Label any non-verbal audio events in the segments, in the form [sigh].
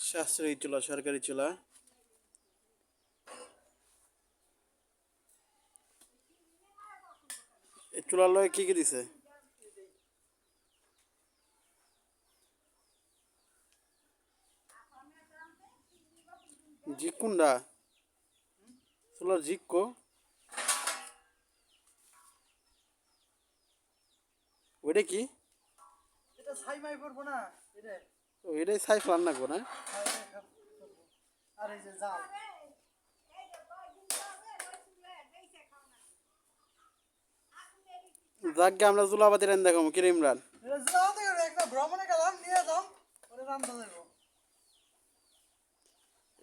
সাশ্রয়ী চুলা, সরকারি চুলা। চুলার লগে কি কি দিছে? জিক কোনটা চুলার জিক কো? ওইটা কি? এটা ছাই মাই করব না, এটা। এটাই সাই ফ্লান না গো না আর এটা এই যে জাল। যাকে আমরা চুলাপাতি রান দেখাবো কিরে ইমরান?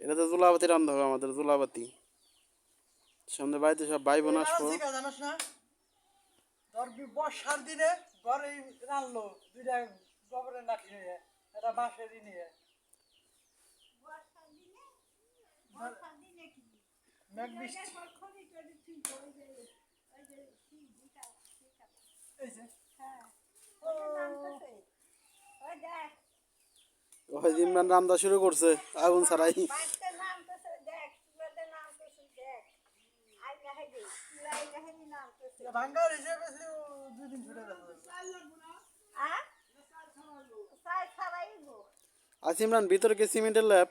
এটা রান্না তো চুলাপাতি রান্ধা হবে আমাদের চুলাপাতি সামনে বাড়িতে সব ভাই বোন আসব। না? বর্ষার দিনে ঘর রানলো দুইটা গোবরের নিয়ে এটা বাঁশেরই নিয়ে মেঘ বৃষ্টি। এই যে। ওই ইমরান রান্দা শুরু করছে আগুন ছাড়াই। ভাঙ্গার হিসেবে ছিল দুই দিন ছুটে গেছে আচ্ছা ইমরান ভিতরে কি সিমেন্টের ল্যাব?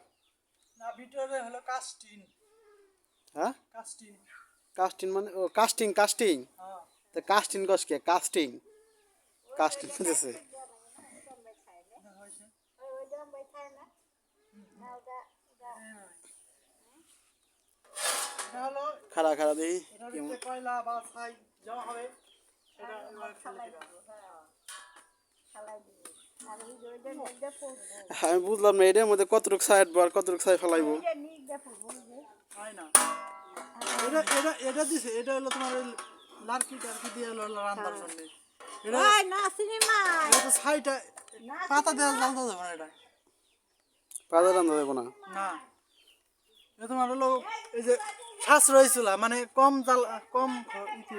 না ভিতরে হলো কাস্টিং হ্যাঁ? কাস্টিন। কাস্টিং মানে ও কাস্টিং কাস্টিং? হ্যাঁ। তো কাস্টিং কস কে? কাস্টিং। কাস্টিং বুঝেছে। কয়লা বা ছাই যাওয়া হবে সেটা ফেলে দিবা। আমি বুঝলাম না এটার মধ্যে কতটুক সাইড বার কতটুক সাইড ফেলাইবো? হয় না এটা এটা এটা দিছে এটা হলো তোমার লার্কি টার্কি দিয়ে হলো রান্নার জন্য। এটা এটা তো পাতা দেওয়া জ্বালতে যাবে না এটা। পাতা দেবো না? না। এটা তোমার হলো এই যে মানে কম জাল কম ইতে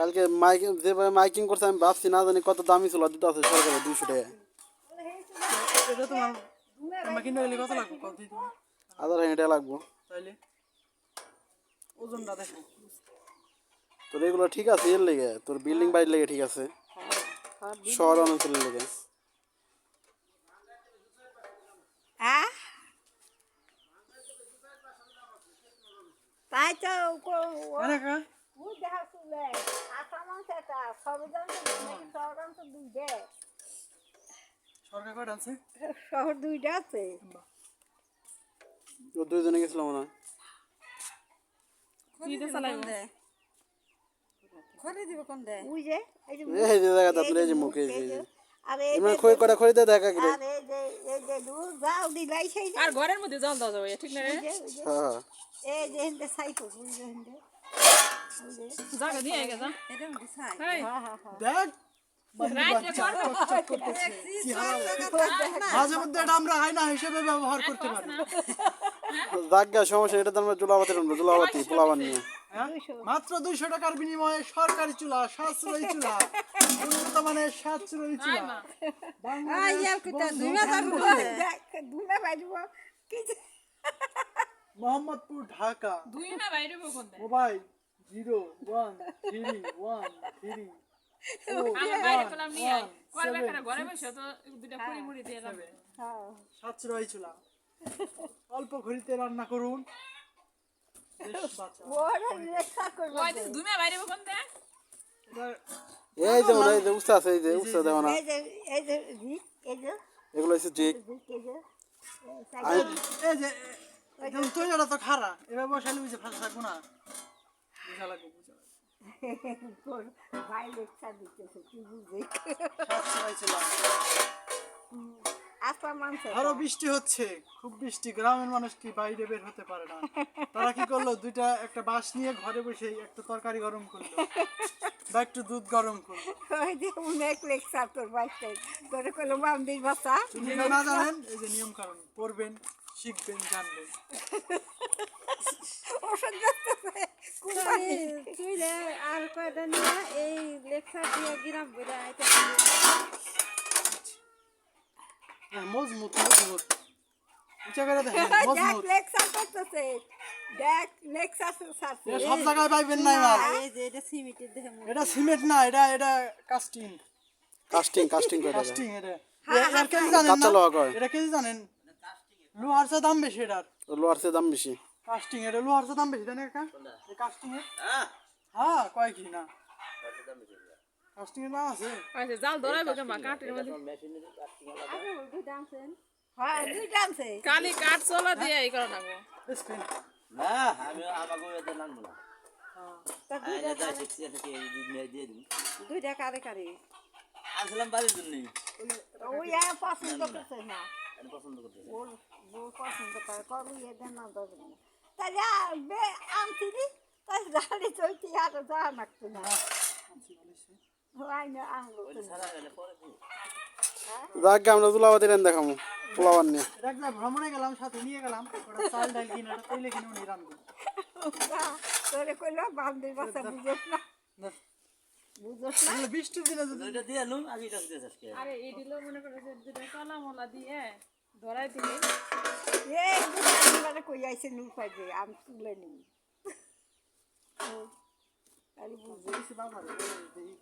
কালকে মাইকিং যেভাবে মাইকিং করছে আমি ভাবছি না জানি কত দামি ছিল দুটো আছে সরকারে দুশো টাকা। এটা তোমার তোমরা কিনতে গেলে কত লাগবে? কত দিতে হবে? হাজার হাজার টাকা লাগবো। তাইলে? ওজনটা দেখো। তোর এগুলো ঠিক আছে এর লেগে। তোর বিল্ডিং বাড়ির লেগে ঠিক আছে। শহর অঞ্চলের লেগে। তাই তো দেখা সেটা শহর তো দুইটা? সরকার কয়টা আছে শহর দুইটা আছে। দুইজনে গেছিলাম না এই যে এই যে দেখা এই যে মুখে এই যে আর এই ইমরান যে- খই কটা খইতে দেখা গেলে আর এই যে এই যে দুধ যাও সেই আর ঘরের মধ্যে জল যাবে ঠিক না রে যে- ওই যে- হ্যাঁ। এই যে হিন্দে সাইকেল ওই যে হিন্দে জায়গা দিয়ে গেছে হ্যাঁ হ্যাঁ হ্যাঁ দেখ রাইতে কর মাঝে মধ্যে এটা আমরা আয়না হিসেবে ব্যবহার করতে পারি জাগা সমস্যা এটা তো আমরা চুলাবাতি রান্না পোলাবান নিয়ে হ্যাঁ? মাত্র দুইশো টাকার বিনিময়ে সরকারি চুলা সাশ্রয়ী চুলা উন্নত মানের সাশ্রয়ী চুলা Mohammadpur Dhaka mobile zero one three one three আমরা বাইরে পেলাম নিয়ে আই করবে করে ঘরে বসে তো দুটা পুরি মুড়ি দিয়ে যাবে হ্যাঁ সাশ্রয়ী চুলা অল্প ঘড়িতে রান্না করুন এই যে মনে হয় এই উস্তা আছে এই উস্তা না এগুলো হচ্ছে জিক রিক এই যে তো খারা এবার বসালে বুঝে ফাঁসা থাকব না বুঝা লাগবে বুঝা লাগবে। [laughs] ভাই দিতেছে বুঝে মানছে। আরও বৃষ্টি হচ্ছে খুব বৃষ্টি গ্রামের মানুষ কি বাইরে বের হতে পারে না। তারা কি করল দুইটা একটা বাঁশ নিয়ে ঘরে বসে একটা তরকারি গরম করল বা একটু দুধ গরম করল। ওই যে অনেক লেখা তোর বাচ্চা তোরে না জানেন? এই যে নিয়ম কারণ পড়বেন শিখবেন জানবেন। [laughs] ওষুধ তুই আর কয়টা নিয়ে এই লেকচার দিয়ে গিরাম আইতে হ্যাঁ, মজবুত মজবুত। উঁচা করে [laughs] দেখ মজবুত। লেকচার করতেছে। দেখ লেকচার ছাড়ছে। সব জায়গায় পাইবেন না মাল এই যে এটা দেখে এটা সিমেন্ট না এটা এটা কাস্টিং কাস্টিং কাস্টিং করে কাস্টিং এটা। এর কেজি জানেন কাঁচা লোহা কয়? এটা জানেন? লোহার চেয়ে দাম বেশি এটার। লোহার চেয়ে দাম বেশি। কাস্টিং এটা লোহার দাম বেশি জানেন কাকা? এই কাস্টিং এর? হ্যাঁ। কয় কি না? কাস্টিং এর দাম আছে? আচ্ছা জাল ধরাইবো কেমন কাঠের মধ্যে। আগে দুইটা আনছেন? হ্যাঁ দুইটা আনছে। কালি কাঠ চলা দিয়ে এই করে নাগো স্পেন না আমি আমাকে এতে নানবো না। তা আমি দুইটা কারে কারে? আসলাম বাড়ির জন্যই। ওই পছন্দ করছে না পছন্দ পছন্দ করে কবি না না তাহলে বে আনছিলি তাই দাঁড়ি চলছি আর যা নাকতো না। যাক আমরা দুলাবাদি রেন দেখামো পোলাবার নিয়ে ভ্রমণে গেলাম সাথে নিয়ে গেলাম চাল ডাল কিনে তেলে কিনে উনি রান্ধবেন তোরে কইলো বান্ধবী বাসা বুঝোস না বৃষ্টির দিনে দিয়ে আজকে আরে এই দিল মনে করে যে কলা মলা দিয়ে ধরাই দিলে। এই দুটো মানে কই আইছে নুন পাইবে আমি তুলে নিই।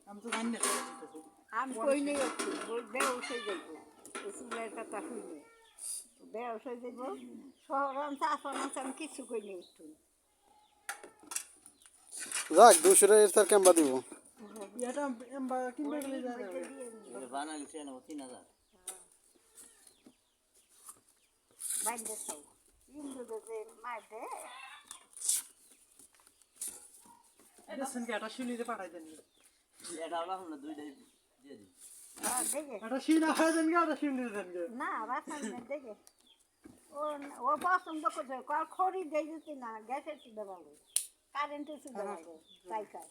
আমি তো জানি না সেটা জিনিসটা। আমি কই নেই একটু বে যাইব স্কুলের কথা শুনে বে যাইব শহর অঞ্চল আসন অঞ্চল আমি কিছু কই নেই একটু। যাক দুশো এর স্যার কেমবা দিব। গেলে। এটা বানা গেছে তিন হাজার। বাইরে খাই ইন্দু যে মার দে দেখছেন শিলিতে পাঠাই দেন। এটা হলো না দুইটাই দিয়ে দিই হ্যাঁ দেখে একটা দেন গে, একটা শিলিতে দেন না বাসার দেখে ও ও পছন্দ করছে খড়ি দিয়ে দিতি না গ্যাসের সুদে ভালো কারেন্টের সুদে ভালো তাই কাজ